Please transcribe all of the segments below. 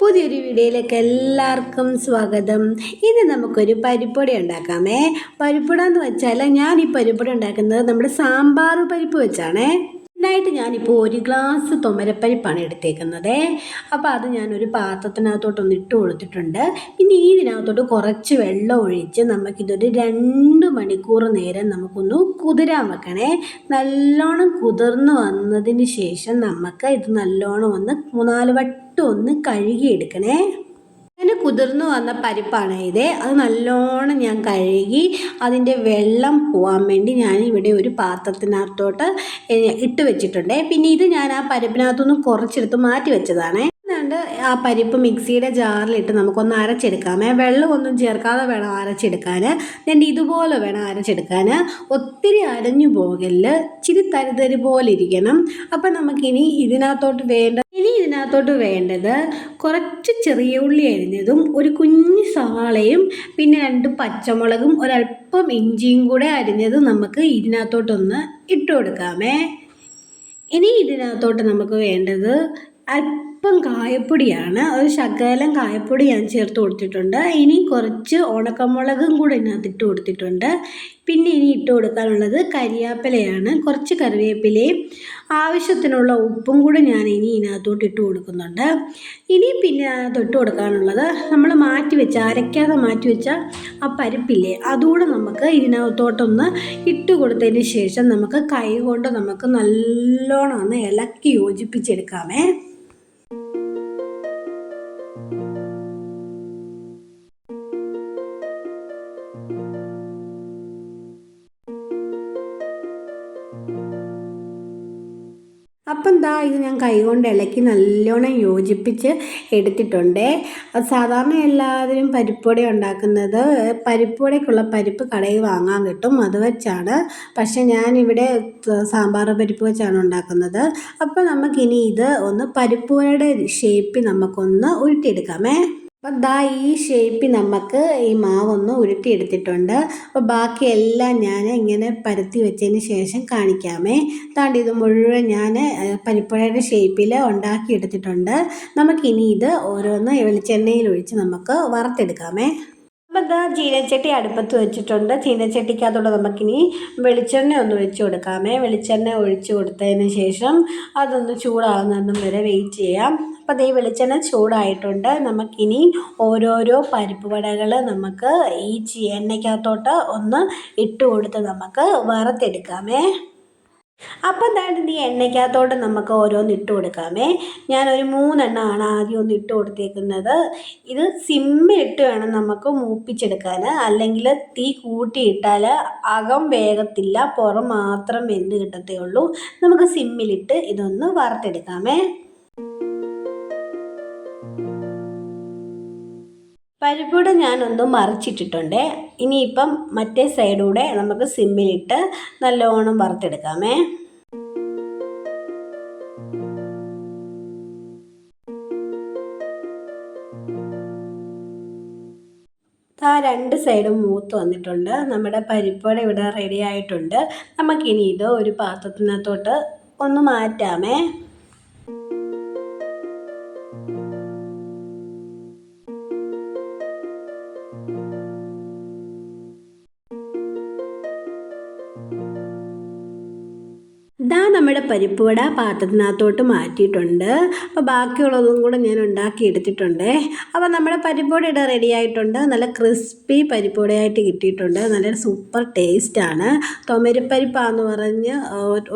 പുതിയൊരു വീഡിയോയിലേക്ക് എല്ലാവർക്കും സ്വാഗതം. ഇന്ന് നമുക്കൊരു പരിപ്പൊടി ഉണ്ടാക്കാമേ. പരിപ്പൊട എന്ന് വെച്ചാൽ ഞാൻ ഈ പരിപ്പൊടി ഉണ്ടാക്കുന്നത് നമ്മുടെ സാമ്പാർ പരിപ്പ് വെച്ചാണേ. ഇതിനായിട്ട് ഞാനിപ്പോൾ ഒരു ഗ്ലാസ് തുമരപ്പരിപ്പാണ് എടുത്തേക്കുന്നത്. അപ്പോൾ അത് ഞാനൊരു പാത്രത്തിനകത്തോട്ടൊന്ന് ഇട്ട് കൊടുത്തിട്ടുണ്ട്. പിന്നെ ഇതിനകത്തോട്ട് കുറച്ച് വെള്ളം ഒഴിച്ച് നമുക്കിതൊരു രണ്ട് മണിക്കൂർ നേരം നമുക്കൊന്ന് കുതിരാൻ വെക്കണേ. നല്ലോണം കുതിർന്ന് വന്നതിന് ശേഷം നമുക്ക് ഇത് നല്ലോണം ഒന്ന് മൂന്നാൽ വട്ടം ഒന്ന് കഴുകിയെടുക്കണേ. കുതിർന്നു വന്ന പരിപ്പാണ് ഇത്. അത് നല്ലോണം ഞാൻ കഴുകി അതിന്റെ വെള്ളം പോകാൻ വേണ്ടി ഞാൻ ഇവിടെ ഒരു പാത്രത്തിനകത്തോട്ട് ഇട്ട് വെച്ചിട്ടുണ്ട്. പിന്നെ ഇത് ഞാൻ ആ പരിപ്പിനകത്തുനിന്ന് കുറച്ചെടുത്ത് മാറ്റി വെച്ചതാണ്. അതുകൊണ്ട് ആ പരിപ്പ് മിക്സിയുടെ ജാറിലിട്ട് നമുക്കൊന്ന് അരച്ചെടുക്കാമേ വെള്ളമൊന്നും ചേർക്കാതെ വേണം അരച്ചെടുക്കാൻ ഞാൻ ഇതുപോലെ വേണം അരച്ചെടുക്കാൻ ഒത്തിരി അരഞ്ഞു പോകൽ ഇച്ചിരി തരിതരി പോലെ ഇരിക്കണം. അപ്പം നമുക്കിനി ഇതിനകത്തോട്ട് വേണ്ട ഇതിനകത്തോട്ട് വേണ്ടത് കുറച്ച് ചെറിയ ഉള്ളി അരിഞ്ഞതും ഒരു കുഞ്ഞ് സവാളയും പിന്നെ രണ്ട് പച്ചമുളകും ഒരല്പം ഇഞ്ചിയും കൂടെ അരിഞ്ഞത് നമുക്ക് ഇതിനകത്തോട്ടൊന്ന് ഇട്ട് കൊടുക്കാമേ. ഇനി ഇതിനകത്തോട്ട് നമുക്ക് വേണ്ടത് അല്പം കായപ്പൊടിയാണ്. ഒരു ശകലം കായപ്പൊടി ഞാൻ ചേർത്ത് കൊടുത്തിട്ടുണ്ട്. ഇനി കുറച്ച് ഉണക്കമുളകും കൂടെ ഇതിനകത്ത് ഇട്ട് കൊടുത്തിട്ടുണ്ട്. പിന്നെ ഇനി ഇട്ട് കൊടുക്കാനുള്ളത് കരിയാപ്പിലയാണ്. കുറച്ച് കറിവേപ്പിലയും ആവശ്യത്തിനുള്ള ഉപ്പും കൂടെ ഞാൻ ഇനി ഇതിനകത്തോട്ട് ഇട്ട് കൊടുക്കുന്നുണ്ട്. ഇനി പിന്നെ അതിനകത്ത് ഇട്ട് കൊടുക്കാനുള്ളത് നമ്മൾ മാറ്റി വെച്ച അരയ്ക്കാതെ മാറ്റി വെച്ച ആ പരിപ്പില്ലേ അതുകൂടെ നമുക്ക് ഇതിനകത്തോട്ടൊന്ന് ഇട്ട് കൊടുത്തതിന് ശേഷം നമുക്ക് കൈ കൊണ്ട് നമുക്ക് നല്ലോണം ഒന്ന് ഇളക്കി യോജിപ്പിച്ചെടുക്കാമേ. അപ്പം ദാ ഇത് ഞാൻ കൈകൊണ്ട് ഇളക്കി നല്ലോണം യോജിപ്പിച്ച് എടുത്തിട്ടുണ്ട്. സാധാരണ എല്ലാവരും പരിപ്പുവട ഉണ്ടാക്കുന്നത് പരിപ്പുവടയ്ക്കുള്ള പരിപ്പ് കടയിൽ വാങ്ങാൻ കിട്ടും. അത് വെച്ചാണ്. പക്ഷേ ഞാനിവിടെ സാമ്പാർ പരിപ്പ് വെച്ചാണ് ഉണ്ടാക്കുന്നത്. അപ്പോൾ നമുക്കിനി ഇത് ഒന്ന് പരിപ്പുവടയുടെ ഷേപ്പിൽ നമുക്കൊന്ന് ഉരുട്ടിയെടുക്കാമേ. അപ്പം ദാ ഈ ഷേപ്പിൽ നമുക്ക് ഈ മാവൊന്ന് ഉരുട്ടിയെടുത്തിട്ടുണ്ട്. അപ്പോൾ ബാക്കിയെല്ലാം ഞാൻ ഇങ്ങനെ പരത്തി വെച്ചതിന് ശേഷം കാണിക്കാമേ. താണ്ട് ഇത് മുഴുവൻ ഞാൻ പരിപ്പുഴയുടെ ഷേപ്പിൽ ഉണ്ടാക്കിയെടുത്തിട്ടുണ്ട്. നമുക്കിനി ഇത് ഓരോന്ന് വെളിച്ചെണ്ണയിൽ ഒഴിച്ച് നമുക്ക് വറുത്തെടുക്കാമേ. അപ്പം എന്താ ചീനച്ചട്ടി അടുപ്പത്ത് വെച്ചിട്ടുണ്ട്. ചീനച്ചട്ടിക്കകത്തോടെ നമുക്കിനി വെളിച്ചെണ്ണ ഒന്ന് ഒഴിച്ച് കൊടുക്കാമേ. വെളിച്ചെണ്ണ ഒഴിച്ച് കൊടുത്തതിന് ശേഷം അതൊന്ന് ചൂടാകുന്നതും വരെ വെയിറ്റ് ചെയ്യാം. അപ്പോൾ ഈ വെളിച്ചെണ്ണ ചൂടായിട്ടുണ്ട്. നമുക്കിനി ഓരോരോ പരിപ്പ് വടകൾ നമുക്ക് ഈ എണ്ണയ്ക്കകത്തോട്ട് ഒന്ന് ഇട്ട് കൊടുത്ത് നമുക്ക് വറുത്തെടുക്കാമേ. അപ്പം എന്തായാലും ഈ എണ്ണയ്ക്കകത്തോട്ട് നമുക്ക് ഓരോന്ന് ഇട്ട് കൊടുക്കാമേ. ഞാനൊരു മൂന്നെണ്ണമാണ് ആദ്യം ഒന്ന് ഇട്ട് കൊടുത്തേക്കുന്നത്. ഇത് സിമ്മിലിട്ട് വേണം നമുക്ക് മൂപ്പിച്ചെടുക്കാൻ. അല്ലെങ്കിൽ തീ കൂട്ടിയിട്ടാൽ അകം വേഗത്തില്ല പുറം മാത്രം വെന്ത് കിട്ടത്തേ ഉള്ളൂ. നമുക്ക് സിമ്മിലിട്ട് ഇതൊന്ന് വറുത്തെടുക്കാമേ. പരിപ്പൂടെ ഞാനൊന്ന് മറിച്ചിട്ടിട്ടുണ്ട്. ഇനിയിപ്പം മറ്റേ സൈഡൂടെ നമുക്ക് സിമ്മിലിട്ട് നല്ലോണം വറുത്തെടുക്കാമേ. ആ രണ്ട് സൈഡും മൂത്ത് വന്നിട്ടുണ്ട്. നമ്മുടെ പരിപ്പോടെ ഇവിടെ റെഡി ആയിട്ടുണ്ട്. നമുക്കിനി ഇത് ഒരു പാത്രത്തിനകത്തോട്ട് ഒന്ന് മാറ്റാമേ. നമ്മുടെ പരിപ്പ് വട പാത്രത്തിനകത്തോട്ട് മാറ്റിയിട്ടുണ്ട്. അപ്പോൾ ബാക്കിയുള്ളതും കൂടെ ഞാൻ ഉണ്ടാക്കി എടുത്തിട്ടുണ്ട്. അപ്പോൾ നമ്മുടെ പരിപ്പ് വട ഇവിടെ റെഡി ആയിട്ടുണ്ട്. നല്ല ക്രിസ്പി പരിപ്പ് വടയായിട്ട് കിട്ടിയിട്ടുണ്ട്. നല്ല സൂപ്പർ ടേസ്റ്റാണ് തൊമരിപ്പരിപ്പാന്ന് പറഞ്ഞ്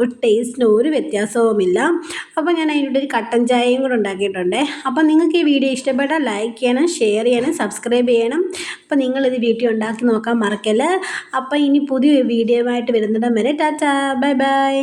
ഒരു ടേസ്റ്റിന് ഒരു വ്യത്യാസവുമില്ല. അപ്പോൾ ഞാൻ അതിന്റെ ഒരു കട്ടൻ ചായയും കൂടെ ഉണ്ടാക്കിയിട്ടുണ്ട്. അപ്പോൾ നിങ്ങൾക്ക് ഈ വീഡിയോ ഇഷ്ടപ്പെട്ടാൽ ലൈക്ക് ചെയ്യണം ഷെയർ ചെയ്യണം സബ്സ്ക്രൈബ് ചെയ്യണം. അപ്പോൾ നിങ്ങളിത് വീട്ടിൽ ഉണ്ടാക്കി നോക്കാൻ മറക്കല്ലേ. അപ്പോൾ ഇനി പുതിയ വീഡിയോ ആയിട്ട് വരുന്നിടം വരെ ടാറ്റാ ബൈ ബൈ.